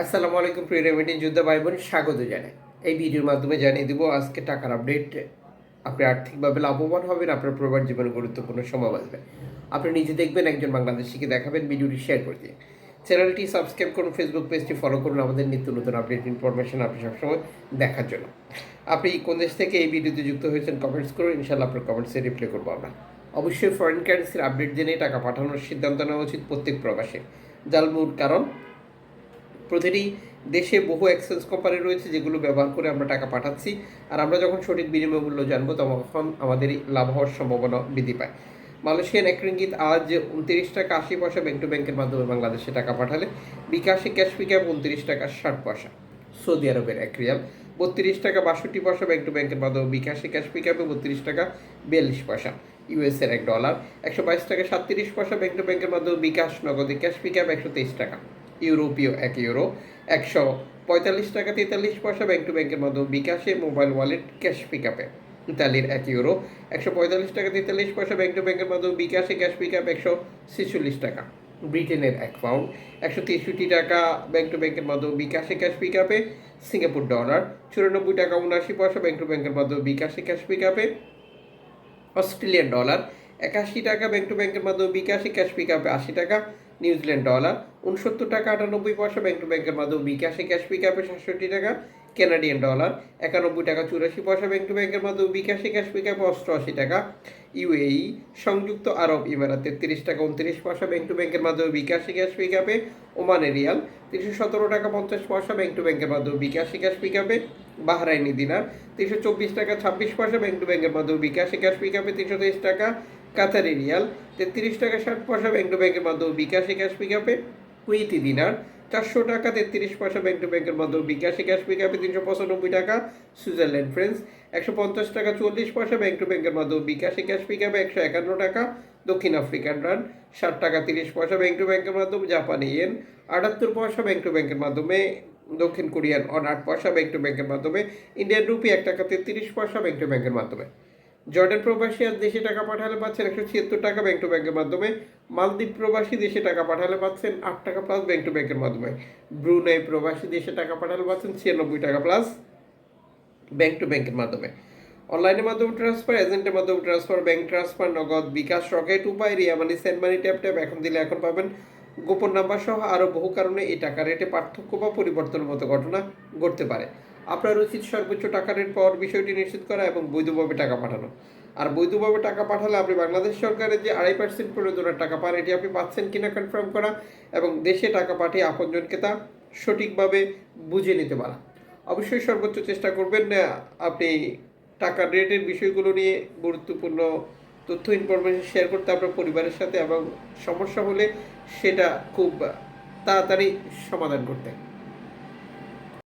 আসসালামু আলাইকুম, প্রিয় রেমিডিন যোদ্ধা ভাই বোন স্বাগত জানাই। এই ভিডিওর মাধ্যমে জানিয়ে দেবো, আজকে টাকার আপডেট, আপনি আর্থিকভাবে লাভবান হবেন, আপনার প্রবার জীবনে গুরুত্বপূর্ণ সময় বাঁচবে। আপনি নিজে দেখবেন, একজন বাংলাদেশিকে দেখাবেন, ভিডিওটি শেয়ার করে দিয়ে চ্যানেলটি সাবস্ক্রাইব করুন ফেসবুক পেজটি ফলো করুন, আমাদের নিত্য নতুন আপডেট ইনফরমেশন আপনি সবসময় দেখার জন্য। আপনি কোন দেশ থেকে এই ভিডিওতে যুক্ত হয়েছেন কমেন্টস করুন ইনশাল্লাহ আপনার কমেন্টসে রিপ্লাই করব আমরা। অবশ্যই ফরেন কারেন্সির আপডেট জেনে টাকা পাঠানোর সিদ্ধান্ত নেওয়া উচিত প্রত্যেক প্রবাসে। যার মূল কারণ প্রতিটি দেশে বহু এক্সচেঞ্জ কোম্পানি রয়েছে যেগুলো ব্যবহার করে আমরা টাকা পাঠাচ্ছি। আর আমরা যখন সঠিক বিনিময় মূল্য জানব, তখন আমাদের লাভ হওয়ার সম্ভাবনা বৃদ্ধি পায়। মালয়েশিয়ান এক রিঙ্গিত আজ উনত্রিশ টাকা আশি পয়সা ব্যাংক টু ব্যাংকের মাধ্যমে বাংলাদেশে টাকা পাঠালে। বিকাশে ক্যাশ পিকআপ উনত্রিশ টাকা, ষাট পয়সা। সৌদি আরবের এক রিয়াল, বত্রিশ টাকা, বাষট্টি পয়সা ব্যাংক টু ব্যাংকের মাধ্যমে বিকাশে ক্যাশ পিকআপে বত্রিশ টাকা, বিয়াল্লিশ পয়সা। ইউএস এর এক ডলার একশো বাইশ টাকা, সাতত্রিশ পয়সা ব্যাংক টু ব্যাংকের মাধ্যমে বিকাশ নগদে ক্যাশ পিকআপ একশো তেইশ টাকা। ইউরোপীয় এক ইউরো, একশো পঁয়তাল্লিশ টাকা তেতাল্লিশ পয়সা ব্যাংক টু ব্যাংকের মাধ্যমে বিকাশে মোবাইল ওয়ালেট ক্যাশ পিক আপে ইতালির এক ইউরো, একশো পঁয়তাল্লিশ টাকা তেতাল্লিশ পয়সা ব্যাংক টু ব্যাংকের মাধ্যমে বিকাশে ক্যাশ পিক আপ একশো ছেচল্লিশ টাকা। ব্রিটেনের এক পাউন্ড একশো তেষট্টি টাকা ব্যাংক টু ব্যাংকের মাধ্যমে বিকাশে ক্যাশ পিকআপে সিঙ্গাপুর ডলার, চুরানব্বই টাকা উনআশি পয়সা ব্যাংক টু ব্যাংকের মাধ্যমে বিকাশে ক্যাশ পিকআপে অস্ট্রেলিয়ান ডলার একাশি টাকা ব্যাংক টু ব্যাংকের মাধ্যমে বিকাশে ক্যাশ পিক আপে আশি টাকা নিউজিল্যান্ড ডলার উনসত্তর টাকা আটানব্বই পয়সা ব্যাংক টু ব্যাংকের মাধ্যমে বিকাশে ক্যাশ পিক আপে সাতষট্টি টাকা কানাডিয়ান ডলার একানব্বই টাকা, চুরাশি পয়সা ব্যাংক টু ব্যাংকের মাধ্যমে বিকাশে ক্যাশ পিক আপে অষ্টআশি টাকা ইউএই সংযুক্ত আরব ইমারাত, তেত্রিশ টাকা, উনত্রিশ পয়সা ব্যাংক টু ব্যাংকের মাধ্যমে বিকাশে ক্যাশ পিক আপে ওমানের রিয়াল, তিনশো সতেরো টাকা, পঞ্চাশ পয়সা ব্যাংক টু ব্যাংকের মাধ্যমে বিকাশে ক্যাশ পিকআপে বাহরাইনি দিনার, তিনশো চব্বিশ টাকা, ছাব্বিশ পয়সা ব্যাংক টু ব্যাংকের মাধ্যমে বিকাশে ক্যাশ পিক আপে তিনশো তেইশ টাকা কাতারি রিয়াল, তেত্রিশ টাকা ষাট পয়সা ব্যাংক টু ব্যাংকের মাধ্যমে বিকাশে ক্যাশ পিকআপে কুইতি দিনার, চারশো টাকা তেত্রিশ পয়সা ব্যাংক টু ব্যাংকের মাধ্যমে বিকাশে ক্যাশ পিকআপে, তিনশো পঁচানব্বই টাকা সুইজারল্যান্ড ফ্রেন্স একশো পঞ্চাশ টাকা চল্লিশ পয়সা ব্যাংক টু ব্যাংকের মাধ্যমে বিকাশে ক্যাশ পিকআপে, একশো একান্ন টাকা দক্ষিণ আফ্রিকান রান, ষাট টাকা তিরিশ পয়সা ব্যাংক টু ব্যাংকের মাধ্যমে জাপানি ইয়েন, আটাত্তর পয়সা ব্যাংক টু ব্যাংকের মাধ্যমে দক্ষিণ কোরিয়ান, অন আট পয়সা ব্যাংক টু ব্যাংকের মাধ্যমে, ইন্ডিয়ান রুপি এক টাকা তেত্রিশ পয়সা ব্যাংক টু ব্যাংকের মাধ্যমে। জর্ডান প্রবাসী আর দেশে টাকা পাঠালে পাচ্ছেন একশো ছিয়াত্তর টাকা ব্যাংক টু ব্যাংকের মাধ্যমে। মালদ্বীপ প্রবাসী দেশে টাকা পাঠালে পাচ্ছেন আট টাকা প্লাস ব্যাংক টু ব্যাংকের মাধ্যমে। ব্রুনাই প্রবাসী দেশে টাকা পাঠালে পাচ্ছেন ছিয়ানব্বই টাকা প্লাস ব্যাংক টু ব্যাংকের মাধ্যমে। অনলাইনের মাধ্যমে ট্রান্সফার এজেন্টের মাধ্যমে ট্রান্সফার ব্যাংক ট্রান্সফার নগদ বিকাশ রকেট উপায়, Ria money send money tap tap এখন দিলে এখন পাবেন গোপন নাম্বার সহ আরও বহু কারণে এই টাকা রেটে পার্থক্য বা পরিবর্তনের মতো ঘটনা ঘটতে পারে। আপনার উচিত সর্বোচ্চ টাকা রেট পাওয়ার বিষয়টি নিশ্চিত করা এবং বৈধভাবে টাকা পাঠানো। আর বৈধভাবে টাকা পাঠালে আপনি বাংলাদেশ সরকারের যে আড়াই পার্সেন্ট প্রণোদনার টাকা পান, এটি আপনি পাচ্ছেন কিনা কনফার্ম করা এবং দেশে টাকা পাঠিয়ে আপনজনকে তা সঠিকভাবে বুঝে নিতে পারা অবশ্যই সর্বোচ্চ চেষ্টা করবেন আপনি টাকার রেটের বিষয়গুলো নিয়ে গুরুত্বপূর্ণ তথ্য ইনফরমেশন শেয়ার করতে আপনার পরিবারের সাথে এবং সমস্যা হলে সেটা খুব তাড়াতাড়ি সমাধান করতে।